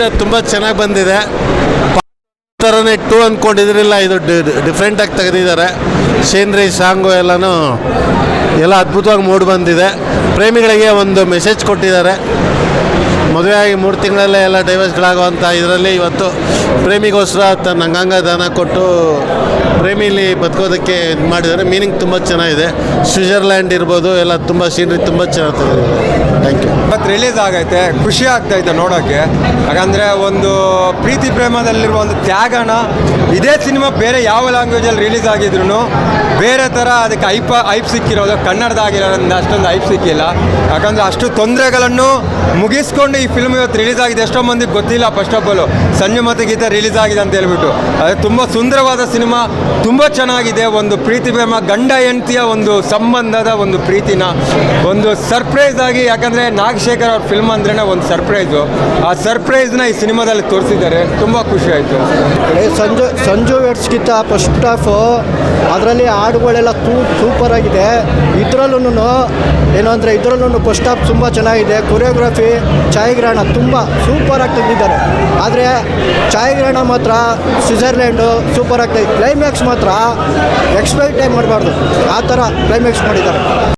Lead ತುಂಬ ಚೆನ್ನಾಗಿ ಬಂದಿದೆ. ಥರನೇ ಟೂ ಅಂದ್ಕೊಂಡಿದ್ರಿಲ್ಲ ಇದು ಡಿಫ್ರೆಂಟಾಗಿ ತೆಗೆದಿದ್ದಾರೆ. ಸೀನ್ರಿ ಸಾಂಗು ಎಲ್ಲನೂ ಎಲ್ಲ ಅದ್ಭುತವಾಗಿ ಮೂಡಿ ಬಂದಿದೆ. ಪ್ರೇಮಿಗಳಿಗೆ ಒಂದು ಮೆಸೇಜ್ ಕೊಟ್ಟಿದ್ದಾರೆ. ಮದುವೆ ಆಗಿ ಮೂರು ತಿಂಗಳಲ್ಲೇ ಎಲ್ಲ ಡೈವರ್ಸ್ಗಳಾಗುವಂಥ ಇದರಲ್ಲಿ ಇವತ್ತು ಪ್ರೇಮಿಗೋಸ್ಕರ ತನ್ನ ಅಂಗಾಂಗ ದಾನ ಕೊಟ್ಟು ಪ್ರೇಮಿಲಿ ಬದುಕೋದಕ್ಕೆ ಇದು ಮಾಡಿದರೆ ಮೀನಿಂಗ್ ತುಂಬ ಚೆನ್ನಾಗಿದೆ. ಸ್ವಿಟ್ಜರ್ಲ್ಯಾಂಡ್ ಇರ್ಬೋದು, ಎಲ್ಲ ತುಂಬ ಸೀನ್ರಿ ತುಂಬ ಚೆನ್ನಾಗಿ ಥ್ಯಾಂಕ್ ಯು ಇವತ್ತು ರಿಲೀಸ್ ಆಗೈತೆ, ಖುಷಿ ಆಗ್ತೈತೆ ನೋಡೋಕ್ಕೆ. ಯಾಕಂದರೆ ಒಂದು ಪ್ರೀತಿ ಪ್ರೇಮದಲ್ಲಿರುವ ಒಂದು ತ್ಯಾಗನ ಇದೇ ಸಿನಿಮಾ ಬೇರೆ ಯಾವ ಲ್ಯಾಂಗ್ವೇಜಲ್ಲಿ ರಿಲೀಸ್ ಆಗಿದ್ರು ಬೇರೆ ಥರ ಅದಕ್ಕೆ ಐಪ ಐಪ್ ಸಿಕ್ಕಿರೋದು ಕನ್ನಡದಾಗಿರೋದ್ರಿಂದ ಅಷ್ಟೊಂದು ಐಪ್ ಸಿಕ್ಕಿಲ್ಲ. ಯಾಕಂದರೆ ಅಷ್ಟು ತೊಂದರೆಗಳನ್ನು ಮುಗಿಸ್ಕೊಂಡು ಈ ಫಿಲ್ಮ್ ಇವತ್ತು ರಿಲೀಸ್ ಆಗಿದೆ. ಎಷ್ಟೋ ಮಂದಿಗೆ ಗೊತ್ತಿಲ್ಲ ಫಸ್ಟ್ ಆಫ್ ಆಲು ಸಂಜೆ ಮತ್ತು ಗೀತೆ ರಿಲೀಸ್ ಆಗಿದೆ ಅಂತ ಹೇಳ್ಬಿಟ್ಟು. ಅದು ತುಂಬ ಸುಂದರವಾದ ಸಿನಿಮಾ ತುಂಬ ಚೆನ್ನಾಗಿದೆ. ಒಂದು ಪ್ರೀತಿ ಪ್ರೇಮ, ಗಂಡ ಹೆಂಡತಿಯ ಒಂದು ಸಂಬಂಧದ ಒಂದು ಪ್ರೀತಿನ, ಒಂದು ಸರ್ಪ್ರೈಸ್ ಆಗಿ, ಯಾಕಂದರೆ ನಾಗಶೇಖರ್ ಅವ್ರ ಫಿಲ್ಮ್ ಅಂದ್ರೇ ಒಂದು ಸರ್ಪ್ರೈಸು ಆ ಸರ್ಪ್ರೈಸ್ನ ಈ ಸಿನಿಮಾದಲ್ಲಿ ತೋರಿಸಿದ್ದಾರೆ. ತುಂಬ ಖುಷಿ ಆಯಿತು. ಸಂಜು ಸಂಜು ವೆಟ್ಸ್ಗಿಂತ ಫಸ್ಟ್ ಆಫ್ ಅದರಲ್ಲಿ ಹಾಡುಗಳೆಲ್ಲ ತೂ ಸೂಪರ್ ಆಗಿದೆ. ಇದರಲ್ಲೂ ಏನು ಅಂದರೆ ಇದರಲ್ಲೂ ಫಸ್ಟ್ ಆಫ್ ತುಂಬ ಚೆನ್ನಾಗಿದೆ. ಕೊರಿಯೋಗ್ರಫಿ ಛಾಯಾಗ್ರಹಣ ತುಂಬ ಸೂಪರಾಗಿ ತೆಗೆದಿದ್ದಾರೆ. ಆದರೆ ಛಾಯಾಗ್ರಹಣ ಮಾತ್ರ ಸ್ವಿಟ್ಜರ್ಲ್ಯಾಂಡು ಸೂಪರಾಗಿ ಕ್ಲೈಮ್ಯಾಕ್ಸ್ ಮಾತ್ರ ಎಕ್ಸ್ಪೆಕ್ಟೇ ಮಾಡಬಾರ್ದು. ಆ ಥರ ಕ್ಲೈಮ್ಯಾಕ್ಸ್ ಮಾಡಿದ್ದಾರೆ.